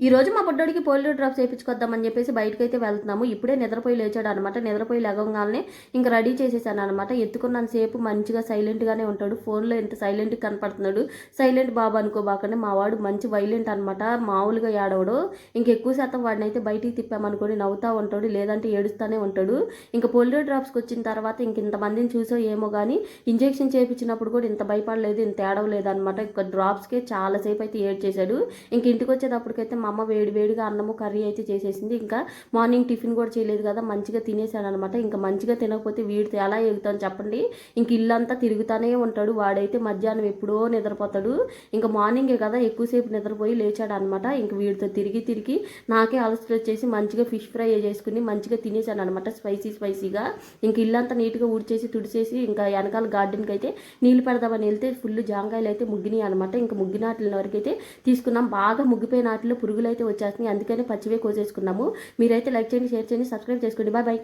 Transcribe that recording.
ఈ రోజు మా బుడ్డోడికి పోలియో డ్రాప్స్ వేయించుకొద్దామని చెప్పేసి బయటకు అయితే వెళ్తున్నాము. ఇప్పుడే నిద్రపోయి లేచాడు అనమాట నిద్రపోయి లెగంగానే ఇంకా రెడీ చేసేసాను అనమాట ఎత్తుకున్నంత సేపు మంచిగా సైలెంట్గానే ఉంటాడు. ఫోన్లో ఎంత సైలెంట్గా కనపడుతున్నాడు. సైలెంట్ బాబు అనుకోబాకనే మా వాడు మంచి వైలెంట్ అనమాట. మామూలుగా ఏడవడు. ఇంకా ఎక్కువ శాతం వాడిని అయితే బయటికి తిప్పామనుకోని నవ్వుతూ ఉంటాడు. లేదంటే ఏడుస్తూనే ఉంటాడు. ఇంకా పోలియో డ్రాప్స్కి వచ్చిన తర్వాత ఇంక ఇంతమందిని చూసో ఏమో కానీ ఇంజెక్షన్ చేయించినప్పుడు కూడా ఇంత భయపడలేదు ఇంత ఏడవలేదు అనమాట ఇంకా డ్రాప్స్కే చాలాసేపు అయితే ఏడ్ చేశాడు ఇంక ఇంటికి వచ్చేటప్పటికైతే మా అమ్మ వేడి వేడిగా అన్నము కర్రీ అయితే చేసేసింది. ఇంకా మార్నింగ్ టిఫిన్ కూడా చేయలేదు కదా మంచిగా తినేసాడు అనమాట ఇంకా మంచిగా తినకపోతే వీడితో ఎలా ఎగుతాను చెప్పండి. ఇంక ఇల్లంతా తిరుగుతానే ఉంటాడు. వాడైతే మధ్యాహ్నం ఎప్పుడో నిద్రపోతాడు. ఇంకా మార్నింగే కదా ఎక్కువసేపు నిద్రపోయి లేచాడు అనమాట ఇంక వీడితో తిరిగి తిరిగి నాకే అలసట వచ్చేసి మంచిగా ఫిష్ ఫ్రై చేసుకుని మంచిగా తినేసాను అనమాట స్పైసీ స్పైసీగా ఇంక ఇల్లంతా నీట్గా ఊడ్చేసి తుడిచేసి ఇంకా వెనకాల గార్డెన్కి అయితే నీళ్ళు పెడదామని వెళ్తే ఫుల్ జాంకాయలు అయితే ముగ్గినాయి అనమాట. ఇంకా ముగ్గినాటిల వరకు అయితే తీసుకున్నాం. బాగా ముగ్గిపోయిన పురుగు పురుగులు అయితే వచ్చేస్తున్నాయి. అందుకనే పచ్చివే కోసేసుకున్నాము. మీరైతే లైక్ చేయండి షేర్ చేయండి సబ్స్క్రైబ్ చేసుకోండి. Bye bye.